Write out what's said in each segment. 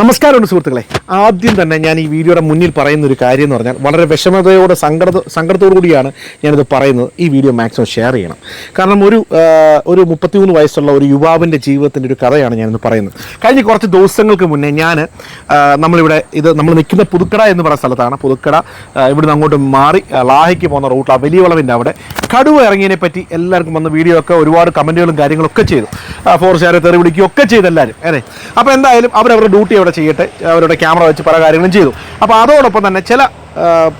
നമസ്കാരമുണ്ട് സുഹൃത്തുക്കളെ. ആദ്യം തന്നെ ഞാൻ ഈ വീഡിയോയുടെ മുന്നിൽ പറയുന്ന ഒരു കാര്യം എന്ന് പറഞ്ഞാൽ വളരെ വിഷമതയോടെ സങ്കട സങ്കടത്തോടു കൂടിയാണ് ഞാനിത് പറയുന്നത്. ഈ വീഡിയോ മാക്സിമം ഷെയർ ചെയ്യണം. കാരണം ഒരു ഒരു മുപ്പത്തിമൂന്ന് വയസ്സുള്ള ഒരു യുവാവിന്റെ ജീവിതത്തിന്റെ ഒരു കഥയാണ് ഞാനിന്ന് പറയുന്നത്. കഴിഞ്ഞ കുറച്ച് ദിവസങ്ങൾക്ക് മുന്നേ ഞാൻ നമ്മളിവിടെ ഇത് നമ്മൾ നിൽക്കുന്ന പുതുക്കട എന്ന് പറയുന്ന സ്ഥലത്താണ്. പുതുക്കട ഇവിടുന്ന് അങ്ങോട്ട് മാറി ലാഹയ്ക്ക് പോകുന്ന റൂട്ടാ വലിയ വളവിന്റെ അവിടെ. കടുവ ഇറങ്ങിയതിനെ പറ്റി എല്ലാവർക്കും വന്ന വീഡിയോ ഒക്കെ ഒരുപാട് കമന്റുകളും കാര്യങ്ങളൊക്കെ ചെയ്തു. ഫോർ ഷെയർ തെറി വിളിക്കുകയൊക്കെ ചെയ്തു എല്ലാവരും. അതെ അപ്പോൾ എന്തായാലും അവരവരുടെ ഡ്യൂട്ടി അവിടെ ചെയ്യട്ടെ അവരുടെ ക്യാമറ വെച്ച് പല കാര്യങ്ങളും ചെയ്തു. അപ്പോൾ അതോടൊപ്പം തന്നെ ചില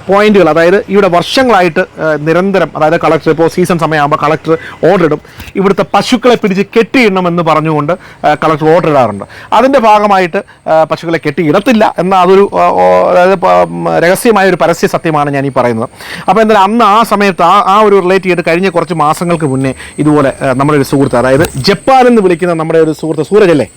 പോയിന്റുകൾ അതായത് ഇവിടെ വർഷങ്ങളായിട്ട് നിരന്തരം അതായത് കളക്ടർ ഇപ്പോൾ സീസൺ സമയമാകുമ്പോൾ കളക്ടർ ഓർഡർ ഇടും. ഇവിടുത്തെ പശുക്കളെ പിടിച്ച് കെട്ടിയിടണമെന്ന് പറഞ്ഞുകൊണ്ട് കളക്ടർ ഓർഡർ ഇടാറുണ്ട്. അതിന്റെ ഭാഗമായിട്ട് പശുക്കളെ കെട്ടിയിടത്തില്ല എന്ന അതൊരു അതായത് രഹസ്യമായ ഒരു പരസ്യ സത്യമാണ് ഞാൻ ഈ പറയുന്നത്. അപ്പോൾ എന്തായാലും അന്ന് ആ സമയത്ത് ആ ആ ഒരു റിലേറ്റ് ചെയ്ത് കഴിഞ്ഞ കുറച്ച് മാസങ്ങൾക്ക് മുന്നേ ഇതുപോലെ നമ്മുടെ ഒരു സുഹൃത്ത് അതായത് ജപ്പാൻ എന്ന് വിളിക്കുന്ന നമ്മുടെ ഒരു സുഹൃത്ത് സൂരജ് അല്ലേ?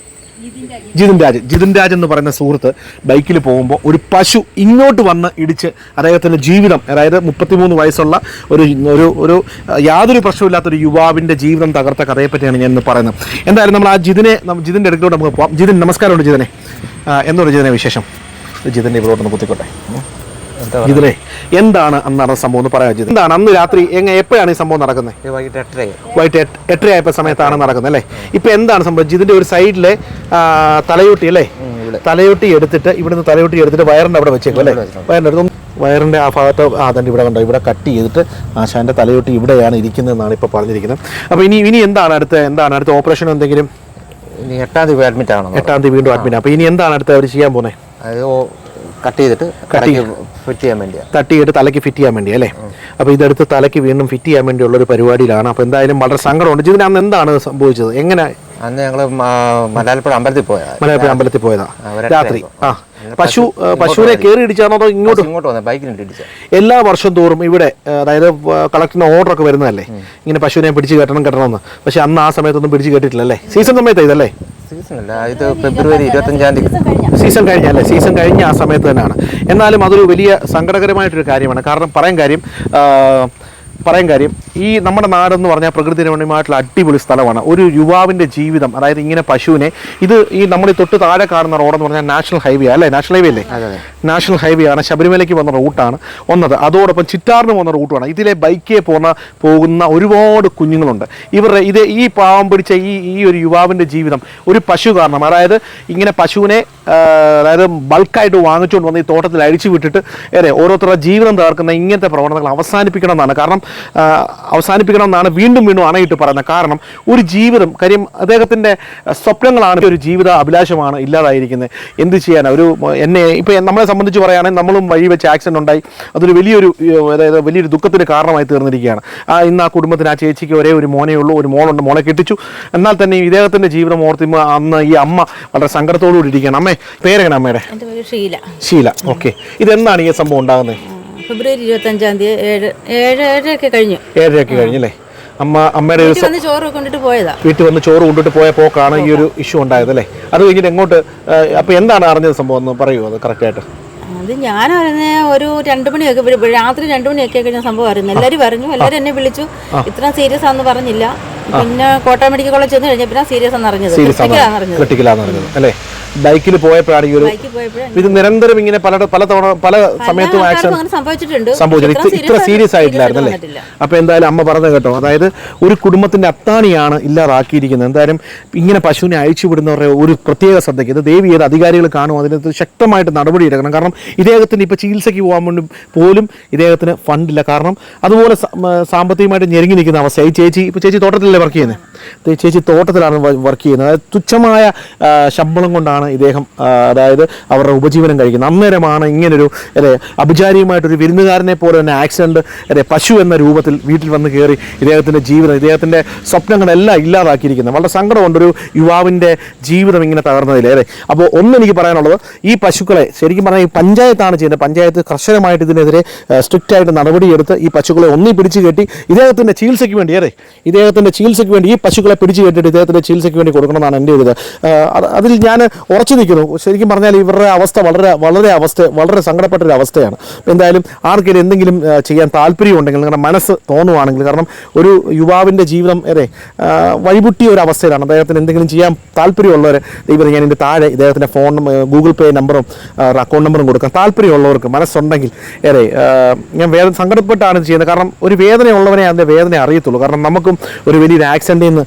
ജിതിൻ രാജ്. ജിതിൻ രാജ് എന്ന് പറയുന്ന സുഹൃത്ത് ബൈക്കിൽ പോകുമ്പോൾ ഒരു പശു ഇങ്ങോട്ട് വന്ന് ഇടിച്ച് അദ്ദേഹത്തിന്റെ ജീവിതം അതായത് മുപ്പത്തിമൂന്ന് വയസ്സുള്ള ഒരു ഒരു ഒരു യാതൊരു പ്രശ്നമില്ലാത്തൊരു യുവാവിന്റെ ജീവിതം തകർത്ത കഥയെപ്പറ്റിയാണ് ഞാൻ ഇന്ന് പറയുന്നത്. എന്തായാലും നമ്മൾ ആ ജിതിനെ ജിതിന്റെ അടുത്തോട്ട് നമുക്ക് പോവാം. ജിതിൻ നമസ്കാരമുണ്ട് ജിതിനെ. എന്തോ ജിതിനെ വിശേഷം? ജിതിന്റെ ഇവിടോട്ട് ഒന്ന് കുത്തിക്കോട്ടെ. ജിതിനെ എന്താണ് അന്ന് നടന്ന സംഭവം എന്ന് പറയാൻ ജിതിൻ എന്താണ് അന്ന് രാത്രി എങ്ങനെ എപ്പോഴാണ് ഈ സംഭവം നടക്കുന്നത്? വൈകിട്ട് എട്ടരയായി. വൈകിട്ട് എട്ട് എട്ടരയായപ്പോൾ സമയത്താണ് നടക്കുന്നത് അല്ലേ? ഇപ്പൊ എന്താണ് സംഭവിച്ചത് ഇതിന്റെ ഒരു സൈഡിലെ തലയൂട്ടി അല്ലേ? തലയൊട്ടി എടുത്തിട്ട് ഇവിടുന്ന് തലയൂട്ടി എടുത്തിട്ട് വയറിന്റെ അവിടെ വെച്ചേക്കും അല്ലേ? വയറിന്റെ അടുത്ത് വയറിന്റെ ആ ഭാഗത്ത് ആ തന്നെ ഇവിടെ കണ്ടോ? ഇവിടെ കട്ട് ചെയ്തിട്ട് ആശാന്റെ തലയൂട്ടി ഇവിടെയാണ് ഇരിക്കുന്നതെന്നാണ് ഇപ്പോൾ പറഞ്ഞിരിക്കുന്നത്. അപ്പോൾ ഇനി ഇനി എന്താണ് അടുത്ത എന്താണ് അടുത്ത ഓപ്പറേഷൻ എന്തെങ്കിലും? എട്ടാം തീയതി അഡ്മിറ്റ് ആവണം. എട്ടാം തീയതി വീണ്ടും അഡ്മിറ്റ് അപ്പോൾ ഇനി എന്താണ് അടുത്ത അവർ ചെയ്യാൻ പോകുന്നത് അത് കട്ട് ചെയ്തിട്ട് ഫിറ്റ് ചെയ്യാൻ വേണ്ടിയാ. തട്ടിയിട്ട് തലയ്ക്ക് ഫിറ്റ് ചെയ്യാൻ വേണ്ടി അല്ലേ? അപ്പോൾ ഇതെടുത്ത് തലയ്ക്ക് വീണ്ടും ഫിറ്റ് ചെയ്യാൻ വേണ്ടിയുള്ള ഒരു പരിപാടിയിലാണ്. അപ്പോൾ എന്തായാലും വളരെ സങ്കടമുണ്ട്. ഇതിന് അന്ന് എന്താണ് സംഭവിച്ചത്? എങ്ങനെ? അന്ന് ഞങ്ങൾ മലയാളപ്പുഴ അമ്പലത്തിൽ പോയാ മലയാളപ്പുഴ അമ്പലത്തിൽ പോയതാ. രാത്രി. ആ പശു പശുവിനെ കയറി ഇടിച്ചാണോ അതോ ഇങ്ങോട്ട്? ഇങ്ങോട്ട് വന്ന ബൈക്കിനിട്ട് ഇടിച്ച. എല്ലാ വർഷം തോറും ഇവിടെ അതായത് കളക്ടറിന് ഓർഡർ ഒക്കെ വരുന്നതല്ലേ? ഇങ്ങനെ പശുവിനെ പിടിച്ച് കെട്ടണം കെട്ടണമെന്ന് പക്ഷെ അന്ന് ആ സമയത്തൊന്നും പിടിച്ച് കെട്ടിട്ടില്ല അല്ലേ? സീസൺ സമയത്ത് ഇതല്ലേ? സീസൺ അല്ല ഇത് ഫെബ്രുവരി ഇരുപത്തഞ്ചാം തീയതി. സീസൺ കഴിഞ്ഞല്ലേ? സീസൺ കഴിഞ്ഞ ആ സമയത്ത് തന്നെയാണ്. എന്നാലും അതൊരു വലിയ സങ്കടകരമായിട്ടൊരു കാര്യമാണ്. കാരണം പറയാൻ കാര്യം പറയാൻ കാര്യം ഈ നമ്മുടെ നാടെന്ന് പറഞ്ഞാൽ പ്രകൃതി രമണീയമായിട്ടുള്ള അടിപൊളി സ്ഥലമാണ്. ഒരു യുവാവിന്റെ ജീവിതം അതായത് ഇങ്ങനെ പശുവിനെ ഇത് ഈ നമ്മൾ ഈ തൊട്ട് താഴെ കാണുന്ന റോഡെന്ന് പറഞ്ഞാൽ നാഷണൽ ഹൈവേ അല്ലേ? നാഷണൽ ഹൈവേ അല്ലേ? നാഷണൽ ഹൈവേ ആണ്. ശബരിമലയ്ക്ക് വന്ന റൂട്ടാണ് ഒന്നത് അതോടൊപ്പം ചിറ്റാറിന് പോകുന്ന റൂട്ടുമാണ്. ഇതിലെ ബൈക്കിൽ പോകുന്ന പോകുന്ന ഒരുപാട് കുഞ്ഞുങ്ങളുണ്ട്. ഇവരുടെ ഇത് ഈ പാവം പിടിച്ച ഈ ഈ ഒരു യുവാവിന്റെ ജീവിതം ഒരു പശു കാരണം. അതായത് ഇങ്ങനെ പശുവിനെ അതായത് ബൾക്കായിട്ട് വാങ്ങിച്ചുകൊണ്ട് വന്ന് ഈ തോട്ടത്തിൽ അഴിച്ചു വിട്ടിട്ട് ഏറെ ഓരോരുത്തരുടെ ജീവിതം തകർക്കുന്ന ഇങ്ങനത്തെ പ്രവണതകൾ അവസാനിപ്പിക്കണം എന്നാണ്. കാരണം ആ, അവസാനിപ്പിക്കണം എന്നാണ് വീണ്ടും വീണ്ടും അണയിട്ട് പറയുന്നത്. കാരണം ഒരു ജീവിതം കാര്യം അദ്ദേഹത്തിന്റെ സ്വപ്നങ്ങളാണ് ഒരു ജീവിത അഭിലാഷമാണ് ഇല്ലാതായിരിക്കുന്നത്. എന്ത് ചെയ്യാനാണ് ഒരു എന്നെ ഇപ്പം നമ്മളെ സംബന്ധിച്ച് പറയുകയാണെങ്കിൽ നമ്മളും വഴി വെച്ച് ആക്സിഡന്റ് ഉണ്ടായി. അതൊരു വലിയൊരു അതായത് വലിയൊരു ദുഃഖത്തിന് കാരണമായി തീർന്നിരിക്കുകയാണ്. ആ ഇന്ന് ആ കുടുംബത്തിന് ആ ചേച്ചിക്ക് ഒരേ ഒരു മോനേ ഉള്ളൂ ഒരു മോളുണ്ട് മോളെ കെട്ടിച്ചു. എന്നാൽ തന്നെ ഇദ്ദേഹത്തിന്റെ ജീവിതം ഓർത്തി അന്ന് ഈ അമ്മ വളരെ സങ്കടത്തോടു കൂടി ഇരിക്കുകയാണ്. അമ്മേ പേരെങ്ങനെ അമ്മയുടെ? ഷീല. ശീല ഓക്കെ. ഇതെന്താണ് ഈ സംഭവം ഉണ്ടാകുന്നത്? ഫെബ്രുവരി ഇരുപത്തഞ്ചാം തീയതി ഏഴ് ഏഴ് ഏഴരയൊക്കെ കഴിഞ്ഞു. ഏഴരയൊക്കെ കഴിഞ്ഞല്ലേ അമ്മ അമ്മയുടെ ഒരു വീട്ടിൽ വന്ന് ചോറ് കൊണ്ടിട്ട് പോയതാ. വീട്ടിൽ വന്ന് ചോറ് കൊണ്ടിട്ട് പോയ പോക്കാണ് ഈ ഒരു ഇഷ്യൂ ഉണ്ടായത് അല്ലേ? അത് കഴിഞ്ഞിട്ട് എങ്ങോട്ട് അപ്പോൾ എന്താണ് അറിഞ്ഞത് സംഭവം? എന്ന് പറയുമോ അത് കറക്റ്റായിട്ട്. അത് ഞാൻ അറിഞ്ഞ ഒരു രണ്ടു മണിയൊക്കെ വരും. രാത്രി രണ്ടു മണിയൊക്കെ കഴിഞ്ഞ സംഭവം അറിയുന്നു എല്ലാവരും പറഞ്ഞു എല്ലാവരും എന്നെ വിളിച്ചു. ഇത്ര സീരിയസ് ആണെന്ന് പറഞ്ഞില്ല. പിന്നെ കോട്ടയം മെഡിക്കൽ കോളേജ് ചെന്ന് കഴിഞ്ഞപ്പോൾ സീരിയസ് ആണെന്ന് അറിഞ്ഞത്. സീരിയസ് ക്രിട്ടിക്കലാന്ന് പറഞ്ഞത് അല്ലേ? ബൈക്കിൽ പോയപ്പോഴാണ് ഈ ഒരു ഇത് നിരന്തരം ഇങ്ങനെ പല പല തവണ പല സമയത്തും ആക്ഷൻ സംഭവിച്ചിട്ടുണ്ട്. ഇത്ര സീരിയസ് ആയിട്ടില്ലായിരുന്നു അല്ലേ അപ്പൊ എന്തായാലും അമ്മ പറഞ്ഞത് കേട്ടോ. അതായത് ഒരു കുടുംബത്തിന്റെ അത്താണിയാണ് ഇല്ലാതാക്കിയിരിക്കുന്നത്. എന്തായാലും ഇങ്ങനെ പശുവിനെ അയച്ചു വിടുന്നവരുടെ ഒരു പ്രത്യേക ശ്രദ്ധയ്ക്ക് ഇത് ദേവി ഏത് അധികാരികൾ കാണും. അതിനകത്ത് ശക്തമായിട്ട് നടപടി എടുക്കണം. കാരണം ഇദ്ദേഹത്തിന് ഇപ്പൊ ചികിത്സയ്ക്ക് പോകാൻ വേണ്ടി പോലും ഇദ്ദേഹത്തിന് ഫണ്ടില്ല കാരണം അതുപോലെ സാമ്പത്തികമായിട്ട് ഞെരുങ്ങി നിൽക്കുന്ന അവസ്ഥ. ഈ ചേച്ചി ഇപ്പൊ ചേച്ചി തോട്ടത്തിലല്ലേ വർക്ക് ചെയ്യുന്നത് ചേച്ചി തോട്ടത്തിലാണ് വർക്ക് ചെയ്യുന്നത്. അതായത് തുച്ഛമായ ശമ്പളം കൊണ്ടാണ് ഇദ്ദേഹം അതായത് അവരുടെ ഉപജീവനം കഴിക്കുന്നത്. അന്നേരമാണ് ഇങ്ങനൊരു അല്ലെ അഭിചാരിയുമായിട്ടൊരു വിരുന്നുകാരനെ പോലെ തന്നെ ആക്സിഡന്റ് അല്ലെ പശു എന്ന രൂപത്തിൽ വീട്ടിൽ വന്ന് കയറി ഇദ്ദേഹത്തിന്റെ ജീവിതം ഇദ്ദേഹത്തിന്റെ സ്വപ്നങ്ങളെല്ലാം ഇല്ലാതാക്കിയിരിക്കുന്നത്. വളരെ സങ്കടമുണ്ടൊരു യുവാവിന്റെ ജീവിതം ഇങ്ങനെ തകർന്നതിൽ അല്ലേ? അപ്പോൾ ഒന്നെനിക്ക് പറയാനുള്ളത് ഈ പശുക്കളെ ശരിക്കും പറഞ്ഞാൽ ഈ പഞ്ചായത്താണ് ചെയ്യുന്നത്. പഞ്ചായത്ത് കർശനമായിട്ട് ഇതിനെതിരെ സ്ട്രിക്റ്റ് ആയിട്ട് നടപടിയെടുത്ത് ഈ പശുക്കളെ ഒന്നി പിടിച്ചു കെട്ടി ഇദ്ദേഹത്തിന്റെ ചികിത്സയ്ക്ക് വേണ്ടി അതെ ഇദ്ദേഹത്തിന്റെ ചികിത്സയ്ക്ക് വേണ്ടി ഈ പശുക്കളെ പിടിച്ചു കെട്ടിയിട്ട് ഇദ്ദേഹത്തിന്റെ ചികിത്സയ്ക്ക് വേണ്ടി കൊടുക്കണമെന്നാണ് എന്റെ ഒരു ഇത്. അതിൽ ഞാൻ ഉറച്ചു നിൽക്കുന്നു. ശരിക്കും പറഞ്ഞാൽ ഇവരുടെ അവസ്ഥ വളരെ വളരെ അവസ്ഥ വളരെ സങ്കടപ്പെട്ട ഒരു അവസ്ഥയാണ് എന്തായാലും ആർക്കെങ്കിലും എന്തെങ്കിലും ചെയ്യാൻ താല്പര്യമുണ്ടെങ്കിൽ നിങ്ങളുടെ മനസ്സ് തോന്നുവാണെങ്കിൽ കാരണം ഒരു യുവാവിന്റെ ജീവിതം ഏറെ വഴിപുട്ടിയ ഒരു അവസ്ഥയിലാണ്. അദ്ദേഹത്തിന് എന്തെങ്കിലും ചെയ്യാൻ താല്പര്യമുള്ളവർ ദൈവം ഞാൻ ഇതിന്റെ താഴെ ഇദ്ദേഹത്തിന്റെ ഫോൺ ഗൂഗിൾ പേ നമ്പറും അക്കൗണ്ട് നമ്പറും കൊടുക്കാം. താല്പര്യമുള്ളവർക്ക് മനസ്സുണ്ടെങ്കിൽ ഏറെ ഞാൻ വേദന സങ്കടപ്പെട്ടാണ് ചെയ്യുന്നത്. കാരണം ഒരു വേദനയുള്ളവനെ അതിന്റെ വേദന അറിയത്തുള്ളൂ. കാരണം നമുക്കും ഒരു വലിയൊരു ആക്സിഡന്റിൽ നിന്ന്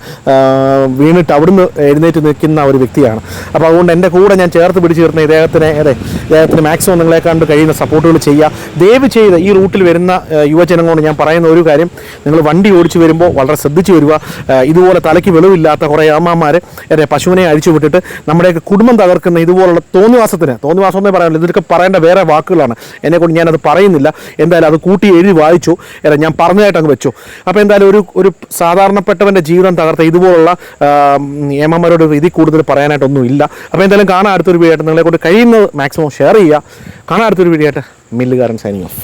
വീണിട്ട് അവിടുന്ന് എഴുന്നേറ്റ് നിൽക്കുന്ന ഒരു വ്യക്തിയാണ്. അപ്പോൾ അതുകൊണ്ട് എന്റെ കൂടെ ഞാൻ ചേർത്ത് പിടിച്ച് തീർന്ന ഇദ്ദേഹത്തിനെ അതെ ഇദ്ദേഹത്തിന് മാക്സിമം നിങ്ങളെ കണ്ട് കഴിയുന്ന സപ്പോർട്ടുകൾ ചെയ്യുക. ദയവ് ചെയ്ത് ഈ റൂട്ടിൽ വരുന്ന യുവജനങ്ങളോട് ഞാൻ പറയുന്ന ഒരു കാര്യം നിങ്ങൾ വണ്ടി ഓടിച്ചു വരുമ്പോൾ വളരെ ശ്രദ്ധിച്ചു വരിക. ഇതുപോലെ തലയ്ക്ക് വെളിവില്ലാത്ത കുറേ അമ്മമാർ അതെ പശുവിനെ അഴിച്ചു വിട്ടിട്ട് നമ്മുടെയൊക്കെ കുടുംബം തകർക്കുന്ന ഇതുപോലുള്ള തോന്നിവാസത്തിന് തോന്നിവാസം എന്നേ പറയാനുള്ളൂ. ഇതൊക്കെ പറയേണ്ട വേറെ വാക്കുകളാണ്. എന്നെക്കൊണ്ട് ഞാനത് പറയുന്നില്ല. എന്തായാലും അത് കൂട്ടി എഴുതി വായിച്ചു. അല്ല ഞാൻ പറഞ്ഞതായിട്ട് അങ്ങ് വെച്ചു. അപ്പോൾ എന്തായാലും ഒരു ഒരു സാധാരണപ്പെട്ടവന്റെ ജീവിതം തകർത്ത ഇതുപോലുള്ള നിയമന്മാരോട് ഇതിൽ കൂടുതൽ പറയാനായിട്ടൊന്നും ഇല്ല അപ്പോൾ എന്തായാലും കാണാൻ അടുത്തൊരു വീഡിയോ ആയിട്ട്. നിങ്ങളെ കൊണ്ട് കഴിയുന്നത് മാക്സിമം ഷെയർ ചെയ്യുക. കാണാൻ അടുത്തൊരു വീഡിയോ ആയിട്ട്. മില്ലുകാരൻ സൈനിങ് ഓഫ്